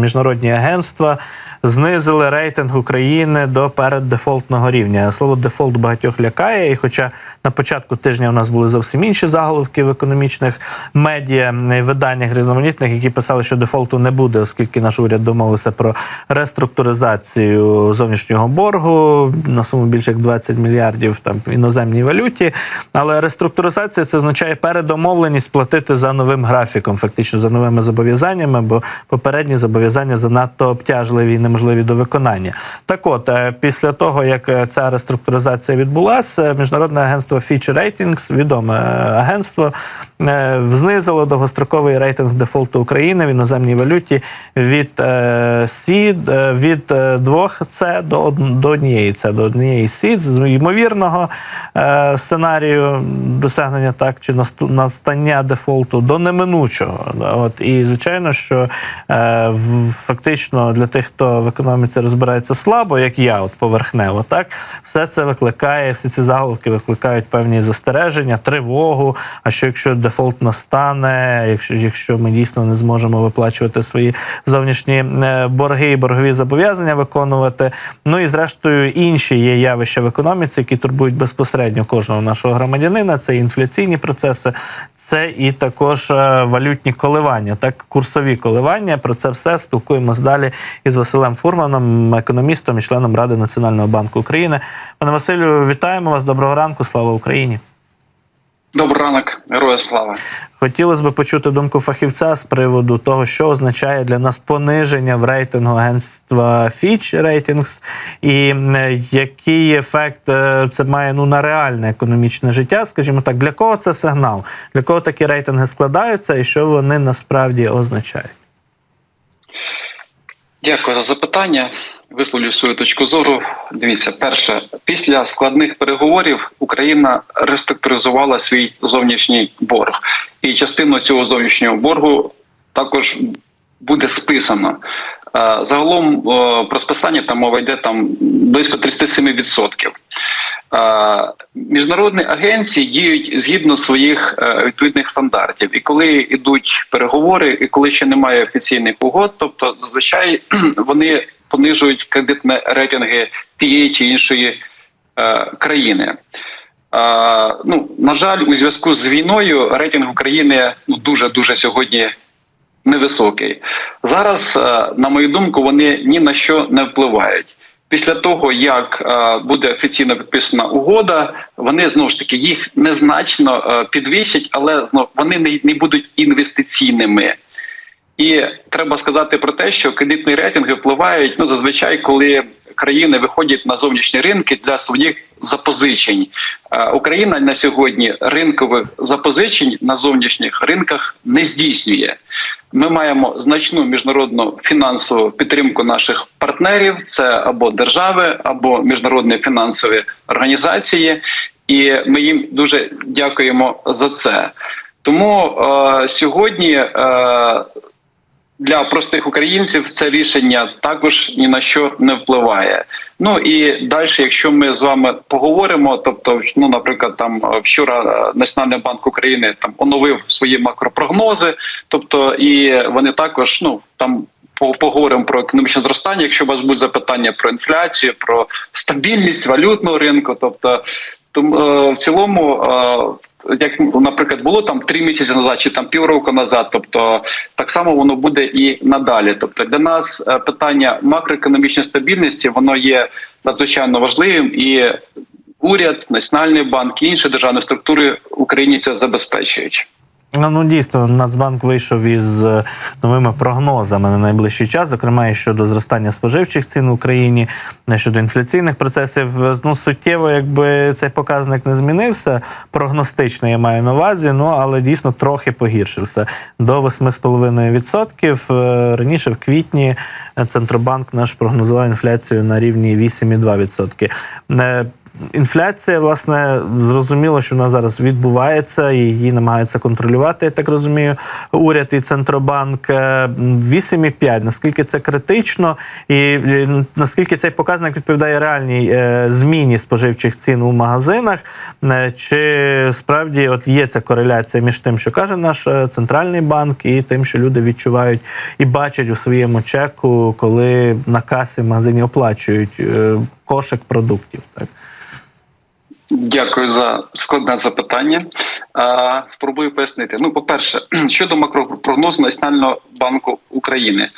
міжнародні агентства знизили рейтинг України до переддефолтного рівня. Слово дефолт багатьох лякає. І хоча на початку тижня у нас були зовсім інші заголовки в економічних медіа виданнях різноманітних, які писали, що дефолту не буде, оскільки наш уряд домовився про реструктуризацію зовнішнього боргу на суму більше як 20 мільярдів там в іноземній валюті. Але реструктуризація це означає передомовленість платити за новим графіком, фактично за новими зобов'язаннями, бо попередні зобов'язання занадто обтяжливі і неможливі до виконання. Так от, е, після того, як е, ця реструктуризація відбулася, міжнародне агентство Fitch Ratings, відоме е, агентство, е, знизило довгостроковий рейтинг дефолту України в іноземній валюті від е, е, від е, двох С до до однієї С, до однієї Сі з ймовірного е, сценарію досягнення так чи настання дефолту до неминучого. От і звичайно, що е, в- фактично для тих, хто в економіці розбирається слабо, як я, от поверхнево, так все це викликає, всі ці заголовки викликають певні застереження, тривогу. А що якщо дефолт настане, якщо, якщо ми дійсно не зможемо виплачувати свої зовнішні е, борги і боргові зобов'язання виконувати. Ну і зрештою інші є явища в економіці, які турбують безпосередньо кожного нашого громадянина. Це інфляційні процеси, це і також е, валютні коливання, так курсові коливання. Про це все спілкуємось далі із Василем Фурманом, економістом і членом Ради Національного банку України. Пане Василю, вітаємо вас. Доброго ранку. Слава Україні. Добрий ранок, героя слава. Хотілося б почути думку фахівця з приводу того, що означає для нас пониження в рейтингу агентства Fitch Ratings і який ефект е, це має ну на реальне економічне життя. Скажімо так, для кого це сигнал? Для кого такі рейтинги складаються, і що вони насправді означають? Дякую за запитання. Висловлю свою точку зору. Дивіться, перше, після складних переговорів Україна реструктуризувала свій зовнішній борг, і частину цього зовнішнього боргу також буде списано. Е, Загалом е, про списання там мова йде там близько 37%. Міжнародні агенції діють згідно своїх е, відповідних стандартів. І коли йдуть переговори, і коли ще немає офіційних угод, тобто зазвичай вони понижують кредитні рейтинги тієї чи іншої е, країни. Ну, на жаль, у зв'язку з війною рейтинг України ну дуже дуже сьогодні невисокий. Зараз, е, на мою думку, вони ні на що не впливають. Після того, як е, буде офіційно підписана угода, вони знову ж таки їх незначно е, підвищать, але знов вони не, не будуть інвестиційними. І треба сказати про те, що кредитні рейтинги впливають ну зазвичай, коли країни виходять на зовнішні ринки для своїх запозичень. Е, Україна на сьогодні ринкових запозичень на зовнішніх ринках не здійснює. Ми маємо значну міжнародну фінансову підтримку наших партнерів: це або держави, або міжнародні фінансові організації, і ми їм дуже дякуємо за це. Тому е, сьогодні. Е, для простих українців це рішення також ні на що не впливає. Ну і далі, якщо ми з вами поговоримо, тобто, ну, наприклад, там вчора е, Національний банк України там оновив свої макропрогнози, тобто і вони також ну там. по- Поговоримо про економічне зростання. Якщо у вас будуть запитання про інфляцію, про стабільність валютного ринку, тобто тому е, в цілому, е, як наприклад, було там три місяці назад чи там півроку назад, тобто так само воно буде і надалі. Тобто для нас е, питання макроекономічної стабільності воно є надзвичайно важливим, і уряд, національний банк і інші державні структури Україні це забезпечують. Ну, ну дійсно, Нацбанк вийшов із е, новими прогнозами на найближчий час, зокрема і щодо зростання споживчих цін в Україні, е, щодо інфляційних процесів. Е, Ну суттєво, якби цей показник не змінився, прогностично я маю на увазі. Ну але дійсно трохи погіршився до 8,5%. Е, Раніше в квітні центробанк наш прогнозував інфляцію на рівні 8,2%. Е, інфляція, власне, зрозуміло, що вона зараз відбувається, і її намагаються контролювати, я так розумію, уряд і Центробанк. Е, 8,5. Наскільки це критично, і е, наскільки цей показник відповідає реальній е, зміні споживчих цін у магазинах? Е, Чи справді от є ця кореляція між тим, що каже наш е, центральний банк, і тим, що люди відчувають і бачать у своєму чеку, коли на касі в магазині оплачують е, кошик продуктів? Так. Дякую за складне запитання. Спробую пояснити. Ну, по-перше, щодо макропрогнозу Національного банку України,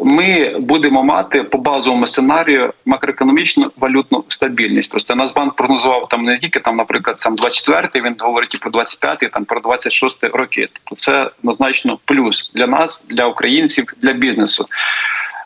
ми будемо мати по базовому сценарію макроекономічну валютну стабільність. Просто Нацбанк прогнозував там не тільки там, наприклад, сам 24-й, він говорить і про 25-й, там про 26-й роки. Тобто це однозначно плюс для нас, для українців, для бізнесу.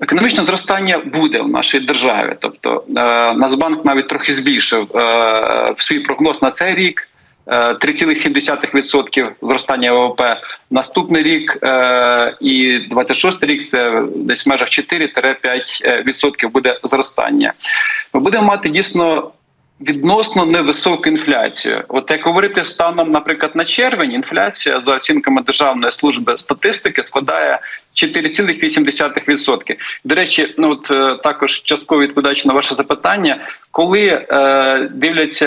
Економічне зростання буде в нашій державі. Тобто е, Нацбанк навіть трохи збільшив е, свій прогноз на цей рік. е, 3,7% зростання ВВП. Наступний рік е, і 26 рік це десь в межах 4-5% буде зростання. Ми будемо мати дійсно відносно невисоку інфляцію. От як говорити станом, наприклад, на червень, інфляція за оцінками Державної служби статистики складає 4,8%. До речі, ну от е, також частково відповідаючи на ваше запитання, коли е, дивляться,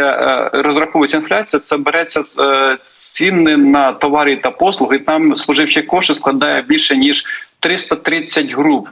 е, розраховується інфляція, це береться з е, ціни на товари та послуги. Там споживчий кошик складає більше ніж 330 груп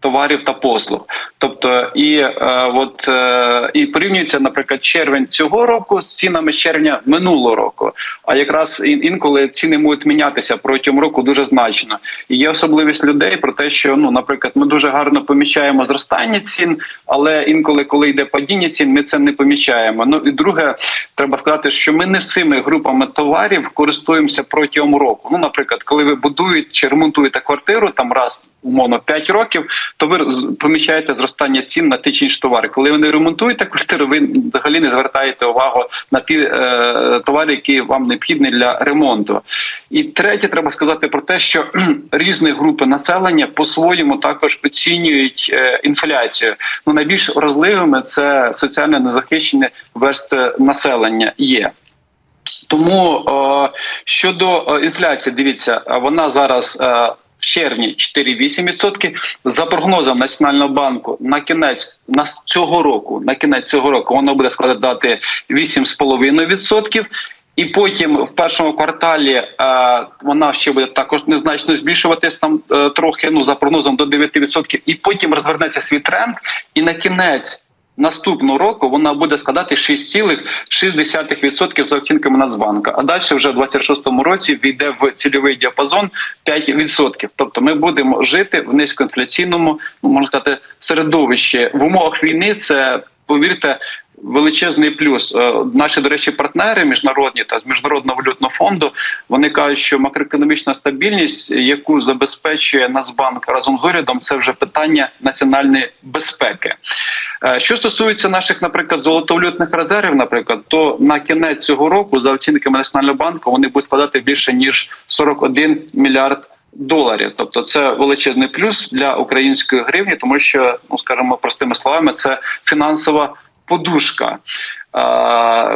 товарів та послуг. Тобто, і е, от е, і порівнюється, наприклад, червень цього року з цінами з червня минулого року. А якраз інколи ціни можуть мінятися протягом року дуже значно. І є особливість людей про те, що ну, наприклад, ми дуже гарно поміщаємо зростання цін, але інколи, коли йде падіння цін, ми це не помічаємо. Ну і друге, треба сказати, що ми не всіми групами товарів користуємося протягом року. Ну, наприклад, коли ви будуєте чи ремонтуєте квартиру там раз умовно 5 років, то ви помічаєте зростання цін на ті чи інші товари. Коли ви не ремонтуєте квартиру, ви взагалі не звертаєте увагу на ті е, товари, які вам необхідні для ремонту. І третє, треба сказати про те, що різні групи населення по-своєму також оцінюють е, інфляцію. Ну найбільш вразливими це соціально незахищені верстви населення є. Тому е, щодо е, інфляції, дивіться, е, вона зараз е, червні 4,8%. За прогнозом Національного банку на кінець на цього року, на кінець цього року воно буде складати 8,5%. І потім в першому кварталі е, вона ще буде також незначно збільшуватись там е, трохи, ну за прогнозом до 9%. І потім розвернеться свій тренд. І на кінець наступного року вона буде складати 6,6% за оцінками Нацбанка. А далі вже в 26-му році війде в цільовий діапазон 5%. Тобто ми будемо жити в низькоінфляційному, ну можна сказати, середовищі в умовах війни. Це повірте. Величезний плюс Е, наші, до речі, партнери міжнародні та з міжнародного валютного фонду вони кажуть, що макроекономічна стабільність, яку забезпечує Нацбанк разом з урядом, це вже питання національної безпеки. Е, Що стосується наших, наприклад, золотовалютних резервів, наприклад, то на кінець цього року, за оцінками Національного банку, вони будуть складати більше ніж 41 мільярд. Доларів, тобто це величезний плюс для української гривні, тому що, ну скажімо простими словами, це фінансова подушка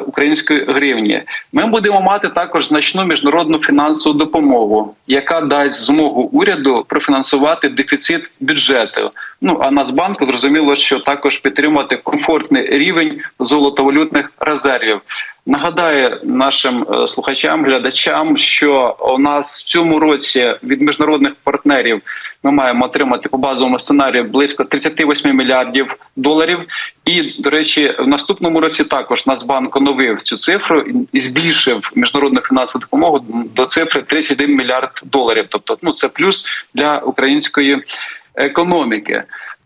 української гривні. Ми будемо мати також значну міжнародну фінансову допомогу, яка дасть змогу уряду профінансувати дефіцит бюджету. Ну а Нацбанку зрозуміло, що також підтримувати комфортний рівень золотовалютних резервів. Нагадаю нашим е, слухачам, глядачам, що у нас в цьому році від міжнародних партнерів ми маємо отримати по базовому сценарію близько 38 мільярдів доларів. І до речі, в наступному році також Нацбанк оновив цю цифру і збільшив міжнародну фінансову допомогу до цифри 31 мільярд доларів. Тобто, ну це плюс для української економіки.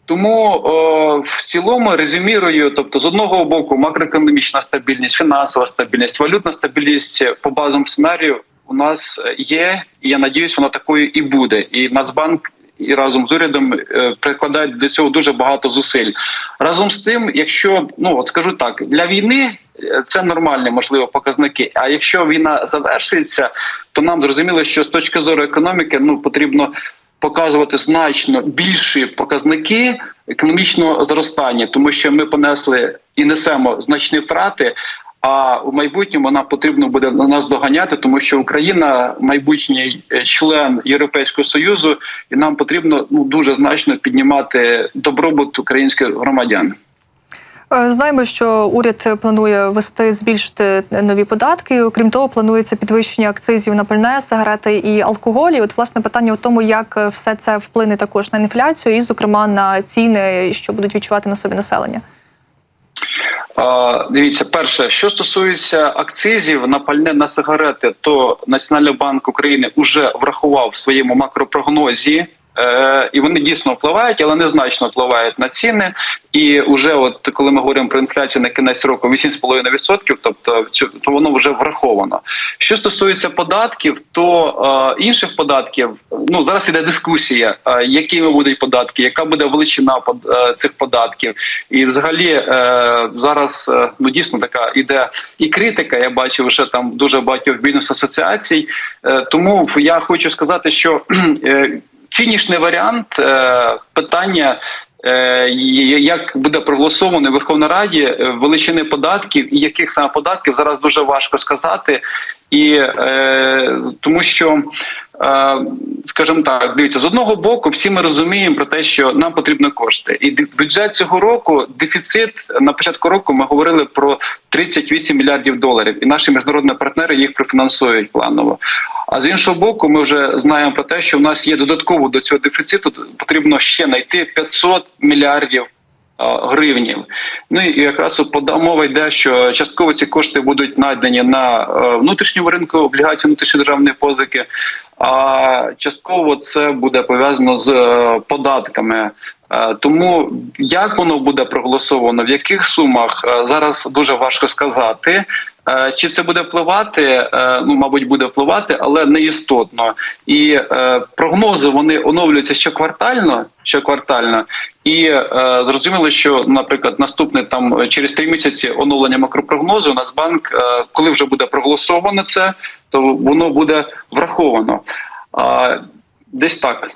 Тому о, в цілому резюмірую, тобто з одного боку макроекономічна стабільність, фінансова стабільність, валютна стабільність по базовому сценарію у нас є, і я надіюсь, вона такою і буде. І Нацбанк і разом з урядом е, прикладають до цього дуже багато зусиль. Разом з тим, якщо ну от скажу так, для війни е, це нормальні можливо показники. А якщо війна завершується, то нам зрозуміло, що з точки зору економіки ну потрібно показувати значно більші показники економічного зростання, тому що ми понесли і несемо значні втрати. А у майбутньому нам потрібно буде на нас доганяти, тому що Україна майбутній е, член Європейського союзу, і нам потрібно ну дуже значно піднімати добробут українських громадян. Е, Знаємо, що уряд планує ввести збільшити нові податки. Окрім того, планується підвищення акцизів на пальне, сигарети і алкоголь. І От власне питання у тому, як е, все це вплине також на інфляцію, і, зокрема, на ціни, що будуть відчувати на собі населення. Дивіться, перше, що стосується акцизів на пальне на сигарети, то Національний банк України вже врахував в своєму макропрогнозі. Е, і вони дійсно впливають, але незначно впливають на ціни. І вже, от коли ми говоримо про інфляцію на кінець року 8,5%, тобто то воно вже враховано. Що стосується податків, то е, інших податків, ну зараз іде дискусія, е, якими будуть податки, яка буде величина под- е, цих податків, і взагалі е, зараз е, ну дійсно така іде і критика. Я бачив вже там дуже багатьох бізнес-асоціацій. Е, тому я хочу сказати, що е, фінішний варіант е, питання. е, Як буде проголосовано в Верховній Раді е, величини податків і яких саме податків зараз дуже важко сказати, і е, тому що, е, скажімо так, дивіться, з одного боку, всі ми розуміємо про те, що нам потрібні кошти, і бюджет цього року, дефіцит на початку року ми говорили про 38 мільярдів доларів, і наші міжнародні партнери їх профінансують планово. А з іншого боку, ми вже знаємо про те, що в нас є додатково до цього дефіциту. Потрібно ще знайти 500 мільярдів гривнів. Ну і якраз мова йде, що частково ці кошти будуть надані на е, внутрішньому ринку облігацій внутрішньої державної позики, а частково це буде пов'язано з е, податками. Е, Тому як воно буде проголосовано, в яких сумах зараз дуже важко сказати. Е, Чи це буде впливати? Е, Ну, мабуть, буде впливати, але не істотно. І е, прогнози вони оновлюються щоквартально, щоквартально. І зрозуміло, що, наприклад, наступне там через три місяці оновлення макропрогнозу Нацбанк, е, коли вже буде проголосовано це, то воно буде враховано. Десь так.